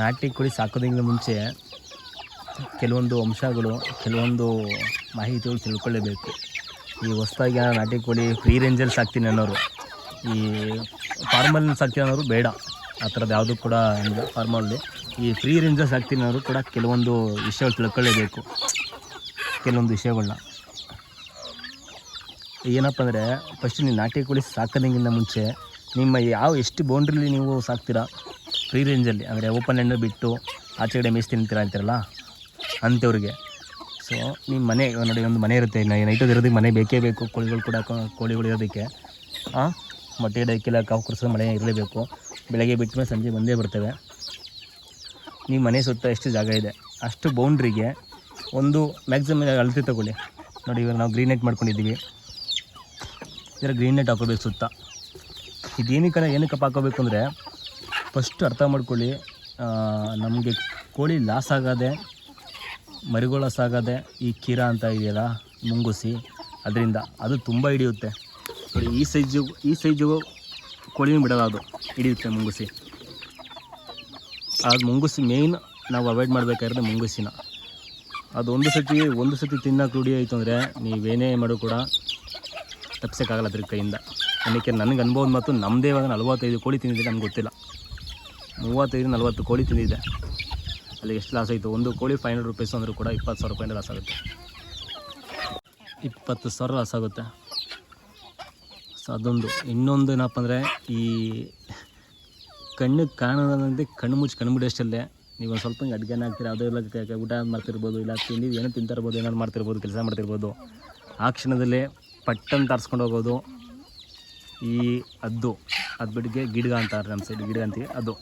ನಾಟಿ ಕೋಳಿ ಸಾಕೋದಕ್ಕಿಂತ ಮುಂಚೆ ಕೆಲವೊಂದು ಅಂಶಗಳು, ಕೆಲವೊಂದು ಮಾಹಿತಿಗಳು ತಿಳ್ಕೊಳ್ಳೇಬೇಕು. ಈ ಹೊಸ್ದಾಗಿ ನಾಟಿ ಕೋಳಿ ಫ್ರೀ ರೇಂಜಲ್ಲಿ ಸಾಕ್ತೀನಿ ಅನ್ನೋರು, ಈ ಫಾರ್ಮಲ್ಲಿ ಸಾಕ್ತೀನಿ ಅನ್ನೋರು ಬೇಡ. ಆ ಥರದ್ದು ಯಾವುದು ಕೂಡ ಇಲ್ಲ ಫಾರ್ಮಲ್ಲಿ ಈ ಫ್ರೀ ರೇಂಜಲ್ಲಿ ಸಾಕ್ತೀನಿ ಅನ್ನೋರು ಕೂಡ ಕೆಲವೊಂದು ವಿಷಯಗಳು ತಿಳ್ಕೊಳ್ಳೇಬೇಕು. ಕೆಲವೊಂದು ವಿಷಯಗಳನ್ನ ಏನಪ್ಪ ಅಂದರೆ ಫಸ್ಟ್ ನೀವು ನಾಟಿ ಕೋಳಿ ಸಾಕೋದಕ್ಕಿಂತ ಮುಂಚೆ ನಿಮ್ಮ ಯಾವ ಎಷ್ಟು ಬೌಂಡ್ರಿಲಿ ನೀವು ಸಾಕ್ತೀರಾ? ಫ್ರೀ ರೇಂಜಲ್ಲಿ ಅಂದರೆ ಓಪನ್ ಎಂಡ್ ಬಿಟ್ಟು ಆಚೆ ಕಡೆ ಮೇಯ್ಸಿ ತಿಂತೀರ ಅಂತೀರಲ್ಲ? ಅಂಥವ್ರಿಗೆ. ಸೊ ನಿಮ್ಮ ಮನೆ, ನೋಡಿ, ಒಂದು ಮನೆ ಇರುತ್ತೆ. ನೈಟಲ್ಲಿ ಇರೋದಕ್ಕೆ ಮನೆ ಬೇಕೇ ಬೇಕು. ಕೋಳಿಗಳು ಕೂಡ ಕೋಳಿಗಳು ಇರೋದಕ್ಕೆ. ಹಾಂ ಮೊಟ್ಟೆ ಇಡೋಕ್ಕೆಲ್ಲ ಕಾವು ಕುರ್ಸೋ ಮನೆ ಇರಲೇಬೇಕು. ಬೆಳಗ್ಗೆ ಬಿಟ್ಟ ಮೇಲೆ ಸಂಜೆ ಬಂದೇ ಬರ್ತವೆ. ನಿಮ್ಮ ಮನೆ ಸುತ್ತ ಎಷ್ಟು ಜಾಗ ಇದೆ? ಅಷ್ಟು ಬೌಂಡ್ರಿಗೆ ಒಂದು ಮ್ಯಾಕ್ಸಿಮಮ್ ಅಳತೆ ತಗೊಳ್ಳಿ. ನೋಡಿ, ಇವಾಗ ನಾವು ಗ್ರೀನ್ ನೆಟ್ ಮಾಡ್ಕೊಂಡಿದ್ದೀವಿ. ಇದರ ಗ್ರೀನ್ ನೆಟ್ ಹಾಕೋಬೇಕು ಸುತ್ತ. ಇದೇನಕ್ಕೆ ಏನಕ್ಕಪ್ಪ ಹಾಕೋಬೇಕು ಅಂದರೆ ಫಸ್ಟ್ ಅರ್ಥ ಮಾಡ್ಕೊಳ್ಳಿ. ನಮಗೆ ಕೋಳಿ ಲಾಸ್ ಆಗದೆ, ಮರಿಗಳು ಲಾಸ್ ಆಗದೆ ಈ ಕೀರ ಅಂತ ಇದೆಯಲ್ಲ ಮುಂಗುಸಿ ಅದರಿಂದ ಅದು ತುಂಬ ಹಿಡಿಯುತ್ತೆ. ಈ ಸೈಜು ಈ ಸೈಜು ಕೋಳಿನೂ ಬಿಡೋಲ್ಲ ಅದು, ಹಿಡಿಯುತ್ತೆ ಮುಂಗುಸಿ ಅದು ಮುಂಗುಸಿ ಮೇಯ್ನ್ ನಾವು ಅವಾಯ್ಡ್ ಮಾಡಬೇಕಾಗಿರೋದು ಮುಂಗುಸಿನ ಅದು ಒಂದು ಸತಿ ಒಂದು ಸತಿ ತಿನ್ನೋಕೆ ರೂಢಿ ಆಯಿತು ಅಂದರೆ ನೀವೇನೇ ಮಾಡೋ ಕೂಡ ತಪ್ಸೋಕ್ಕಾಗಲ್ಲ ಅದ್ರ ಕೈಯಿಂದ. ಅದಕ್ಕೆ ನನಗೆ ಅನುಭವ ಮತ್ತು ನಮ್ಮದೇ ಇವಾಗ ನಲ್ವತ್ತೈದು ಕೋಳಿ ತಿಂದಿದ್ದೆ ನಮ್ಗೆ ಗೊತ್ತಿಲ್ಲ. ಮೂವತ್ತೈದು ನಲ್ವತ್ತು ಕೋಳಿ ತಿಂದಿದೆ. ಅಲ್ಲಿ ಎಷ್ಟು ಲಾಸ್ ಆಯಿತು? ಒಂದು ಕೋಳಿ ಫೈವ್ ಹಂಡ್ರೆಡ್ ರುಪೀಸ್ ಅಂದರೂ ಕೂಡ ಇಪ್ಪತ್ತು ಸಾವಿರ ರೂಪಾಯಿಂದ ಲಾಸ್ ಆಗುತ್ತೆ. ಇಪ್ಪತ್ತು ಸಾವಿರ ಲಾಸ್ ಆಗುತ್ತೆ. ಸೊ ಅದೊಂದು. ಇನ್ನೊಂದು ಏನಪ್ಪ ಅಂದರೆ, ಈ ಕಣ್ಣಿಗೆ ಕಾಣೋದಂತೆ ಕಣ್ಣು ಮುಚ್ಚಿ ಕಣ್ಣು ಬಿಡೋಷ್ಟಲ್ಲೇ ನೀವು ಸ್ವಲ್ಪ ಹಿಂಗೆ ಅಡುಗೆನ ಹಾಕ್ತೀರ ಯಾವುದೋ ಇಲ್ಲ ಊಟ ಮಾಡ್ತಿರ್ಬೋದು, ಇಲ್ಲ ತಿಂಡಿ ಏನೋ ತಿಂತಾ ಇರ್ಬೋದು ಏನಾದ್ರು ಮಾಡ್ತಿರ್ಬೋದು, ಕೆಲಸ ಮಾಡ್ತಿರ್ಬೋದು, ಆ ಕ್ಷಣದಲ್ಲೇ ಪಟ್ಟನ್ನು ತರಿಸ್ಕೊಂಡು ಹೋಗೋದು, ಈ ಅದ್ದು. ಅದು ಬಿಟ್ಟಿಗೆ ಗಿಡ್ಗ ಅಂತಾರೆ ನಮ್ಮ ಸೈಡ್ ಗಿಡ ಅಂತೀವಿ, ಅದು.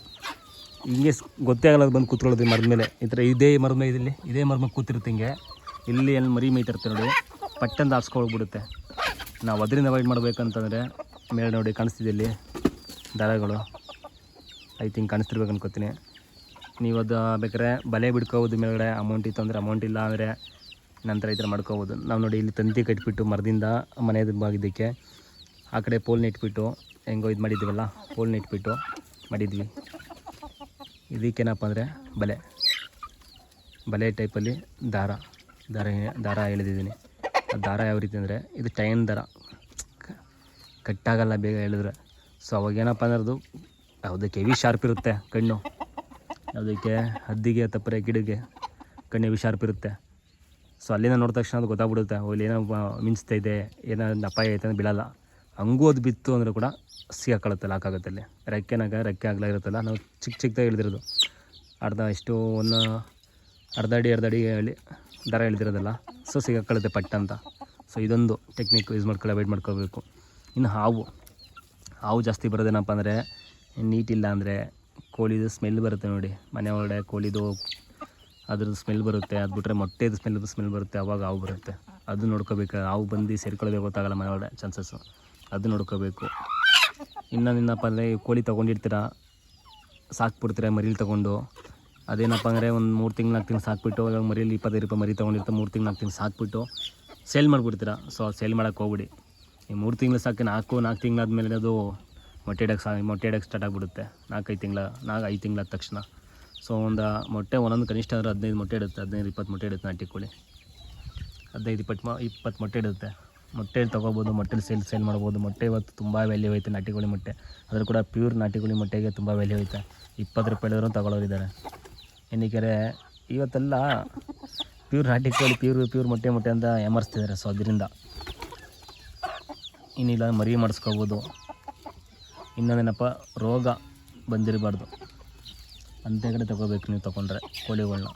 ಹಿಂಗೆ ಗೊತ್ತೇ ಆಗಲ್ಲ ಬಂದು ಕೂತ್ಕೊಳ್ಳೋದು ಮರದ ಮೇಲೆ. ಈ ಥರ ಇದೇ ಮರದ ಮೇಲೆ ಇಲ್ಲಿ ಇದೇ ಮರದ ಮೇಲೆ ಕೂತಿರುತ್ತೆ ಹಿಂಗೆ. ಇಲ್ಲಿ ಎಲ್ಲಿ ಮರಿ ಮೇಯ್ತಿರ್ತಾರೆ ನೋಡಿ. ಪಟ್ಟಂತ ಹಾಸ್ಕೊಳ್ಬಿಡುತ್ತೆ ನಾವು ಅದರಿಂದ ಅವಾಯ್ಡ್ ಮಾಡಬೇಕಂತಂದರೆ ಮೇಲೆ ನೋಡಿ ಕಾಣಿಸ್ತಿದೆ ಇಲ್ಲಿ ದಾರಗಳು. ಐ ತಿಂಕ್ ಕಾಣಿಸ್ತಿರ್ಬೇಕು ಅನ್ಕೋತೀನಿ. ನೀವು ಅದು ಬೇಕಾದ್ರೆ ಬಲೆ ಬಿಡ್ಕೋಬೋದು ಮೇಲ್ಗಡೆ. ಅಮೌಂಟ್ ಇತ್ತು ಅಂದರೆ ಅಮೌಂಟ್ ಇಲ್ಲ ಅಂದರೆ ನಂತರ ಈ ಥರ ಮಾಡ್ಕೋಬೋದು. ನಾವು ನೋಡಿ ಇಲ್ಲಿ ತಂತಿ ಕಟ್ಬಿಟ್ಟು ಮರದಿಂದ ಮನೆಯದು ಬಾಗಿದ್ದಕ್ಕೆ ಆ ಕಡೆ ಪೋಲ್ನ ಇಟ್ಬಿಟ್ಟು ಹೆಂಗೋ ಇದು ಮಾಡಿದ್ದೀವಲ್ಲ ಪೋಲ್ನ ಇಟ್ಬಿಟ್ಟು ಮಾಡಿದ್ವಿ. ಇದಕ್ಕೇನಪ್ಪ ಅಂದರೆ ಬಲೆ. ಬಲೆ ಟೈಪಲ್ಲಿ ದಾರ. ದಾರ ದಾರ ಎಳೆದಿದ್ದೀನಿ. ದಾರ ಯಾವ ರೀತಿ ಅಂದರೆ ಇದು ಟೈನ್ ದಾರ. ಕಟ್ಟಾಗಲ್ಲ ಬೇಗ ಎಳೆದ್ರೆ. ಸೊ ಅವಾಗೇನಪ್ಪ ಅಂದ್ರೆ ಅದು ಯಾವುದಕ್ಕೆ ಹೆವಿ ಶಾರ್ಪ್ ಇರುತ್ತೆ ಕಣ್ಣು. ಯಾವುದಕ್ಕೆ ಹದ್ದಿಗೆ ತಪ್ಪರೆ ಗಿಡಕ್ಕೆ ಕಣ್ಣು ಹೆವಿ ಶಾರ್ಪ್ ಇರುತ್ತೆ. ಸೊ ಅಲ್ಲಿಂದ ನೋಡಿದ ತಕ್ಷಣ ಅದು ಗೊತ್ತಾಗ್ಬಿಡುತ್ತೆ. ಓ ಇಲ್ಲಿ ಏನೋ ಮಿಂಚ್ತೈತೆ ಏನೋ ಅಪಾಯ ಐತೆ ಅಂತ ಬೀಳಲ್ಲ ಹಂಗೂ ಅದು ಬಿತ್ತು ಅಂದರೆ ಕೂಡ ಸಿಗಾಕೊಳ್ಳುತ್ತೆ ಲಾಕ್ ಆಗುತ್ತೆ ಅಲ್ಲಿ ರೆಕ್ಕೆನಾಗ ರೆಕ್ಕೆ ಆಗಲ ಇರುತ್ತಲ್ಲ, ನಾವು ಚಿಕ್ಕ ಚಿಕ್ಕದಾಗಿ ಇಳಿದಿರೋದು. ಅರ್ಧ ಎಷ್ಟು ಒಂದು ಅರ್ಧ ಅಡಿ ಅರ್ಧ ಅಡಿ ಹೇಳಿ ದರ ಇಳಿದಿರೋದಲ್ಲ, ಸೊ ಸಿಗಾಕೊಳ್ಳುತ್ತೆ ಪಟ್ಟ ಅಂತ. ಸೊ ಇದೊಂದು ಟೆಕ್ನಿಕ್ ಯೂಸ್ ಮಾಡ್ಕೊಳ್ಳಿ ಅವಾಯ್ಡ್ ಮಾಡ್ಕೋಬೇಕು ಇನ್ನು ಹಾವು. ಹಾವು ಜಾಸ್ತಿ ಬರೋದೇನಪ್ಪ ಅಂದರೆ ನೀಟಿಲ್ಲ ಅಂದರೆ ಕೋಳಿದು ಸ್ಮೆಲ್ ಬರುತ್ತೆ ನೋಡಿ. ಮನೆ ಒಳಗಡೆ ಕೋಳಿದು ಅದ್ರದ್ದು ಸ್ಮೆಲ್ ಬರುತ್ತೆ, ಅದು ಬಿಟ್ಟರೆ ಮೊಟ್ಟೆದು ಸ್ಮೆಲ್ ಸ್ಮೆಲ್ ಬರುತ್ತೆ, ಅವಾಗ ಹಾವು ಬರುತ್ತೆ. ಅದು ನೋಡ್ಕೋಬೇಕು. ಹಾವು ಬಂದು ಸೇರ್ಕೊಳ್ಳೋದೇ ಗೊತ್ತಾಗಲ್ಲ ಮನೆ ಒಳಗಡೆ ಚಾನ್ಸಸ್ಸು ಅದು ನೋಡ್ಕೋಬೇಕು. ಇನ್ನೊಂದೇನಪ್ಪ ಅಂದರೆ ಕೋಳಿ ತೊಗೊಂಡಿರ್ತೀರ? ಸಾಕ್ಬಿಡ್ತೀರ ಮರಿಲಿ ತೊಗೊಂಡು? ಅದೇನಪ್ಪ ಅಂದರೆ ಒಂದು ಮೂರು ತಿಂಗಳು ನಾಲ್ಕು ತಿಂಗಳು ಸಾಕ್ಬಿಟ್ಟು ಇವಾಗ ಮರಿಲಿ ಇಪ್ಪತ್ತೈದು ರೂಪಾಯಿ ಮರಿ ತೊಗೊಂಡಿರ್ತಾರೆ, ಮೂರು ತಿಂಗಳು ನಾಲ್ಕು ತಿಂಗಳು ಸಾಕ್ಬಿಟ್ಟು ಸೇಲ್ ಮಾಡಿಬಿಡ್ತೀರ? ಸೊ ಸೇಲ್ ಮಾಡೋಕ್ಕೆ ಹೋಗ್ಬಿಡಿ. ಈ ಮೂರು ತಿಂಗಳು ಸಾಕಿ ನಾಲ್ಕು ನಾಲ್ಕು ತಿಂಗಳಾದ್ಮೇಲೆ ಅದು ಮೊಟ್ಟೆ ಇಡೋಕ್ಕೆ ಸಾ ಮೊಟ್ಟೆ ಇಡೋಕ್ಕೆ ಸ್ಟಾರ್ಟ್ ಆಗಿಬಿಡುತ್ತೆ. ನಾಲ್ಕೈದು ತಿಂಗಳ, ನಾಲ್ಕು ಐದು ತಿಂಗಳಾದ ತಕ್ಷಣ. ಸೊ ಒಂದು ಮೊಟ್ಟೆ, ಒಂದೊಂದು ಕನಿಷ್ಠ ಅಂದರೆ ಹದಿನೈದು ಮೊಟ್ಟೆ ಇಡುತ್ತೆ, ಹದಿನೈದು ಇಪ್ಪತ್ತು ಮೊಟ್ಟೆ ಇಡುತ್ತೆ ನಾಟಿ ಕೋಳಿ. ಹದಿನೈದು ಇಪ್ಪತ್ತು ಮ ಇಪ್ಪತ್ತು ಮೊಟ್ಟೆ ಇಡುತ್ತೆ. ಮೊಟ್ಟೆ ತೊಗೋಬೋದು ಮೊಟ್ಟೆ ಸೇಲ್ ಸೇಲ್ ಮಾಡ್ಬೋದು. ಮೊಟ್ಟೆ ಇವತ್ತು ತುಂಬ ವ್ಯಾಲ್ಯೂ ಐತೆ ನಾಟಿ ಕೋಳಿ ಮೊಟ್ಟೆ. ಅದ್ರ ಕೂಡ ಪ್ಯೂರ್ ನಾಟಿ ಕೋಳಿ ಮೊಟ್ಟೆಗೆ ತುಂಬ ವ್ಯಾಲ್ಯೂ ಐತೆ. ಇಪ್ಪತ್ತು ರೂಪಾಯಿ ಹೇಳಿದ್ರು ತಗೊಳ್ಳೋರಿದ್ದಾರೆ ಏನಕ್ಕೆ ಇವತ್ತೆಲ್ಲ ಪ್ಯೂರ್ ನಾಟಿ ಕೋಳಿ ಪ್ಯೂರ್ ಪ್ಯೂರ್ ಮೊಟ್ಟೆ ಮೊಟ್ಟೆ ಅಂತ ಎಮರ್ಸ್ತಿದ್ದಾರೆ ಸೊ ಅದರಿಂದ. ಇನ್ನಿಲ್ಲ ಮರಿ ಮಾಡಿಸ್ಕೋಬೋದು. ಇನ್ನೊಂದೇನಪ್ಪ ರೋಗ ಬಂದಿರಬಾರ್ದು. ಅಂತ ಕಡೆ ತೊಗೋಬೇಕು ನೀವು ತೊಗೊಂಡ್ರೆ ಕೋಳಿಗಳನ್ನ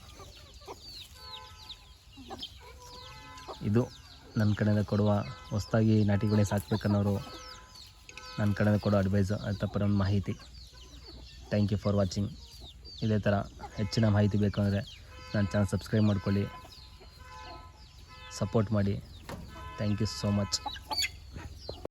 ಇದು. ನನ್ನ ಕಡೆಯಿಂದ ಕೊಡುವ ಹೊಸ್ದಾಗಿ ನಾಟಿಗಳೇ ಸಾಕ್ಬೇಕನ್ನೋರು ನನ್ನ ಕಡೆಯಿಂದ ಕೊಡೋ ಅಡ್ವೈಸ್ ಅಂತ ಪರ ಮಾಹಿತಿ. ಥ್ಯಾಂಕ್ ಯು ಫಾರ್ ವಾಚಿಂಗ್ ಇದೇ ಥರ ಹೆಚ್ಚಿನ ಮಾಹಿತಿ ಬೇಕು ಅಂದರೆ ನನ್ನ ಚಾನಲ್ ಸಬ್ಸ್ಕ್ರೈಬ್ ಮಾಡ್ಕೊಳ್ಳಿ. ಸಪೋರ್ಟ್ ಮಾಡಿ. Thank you so much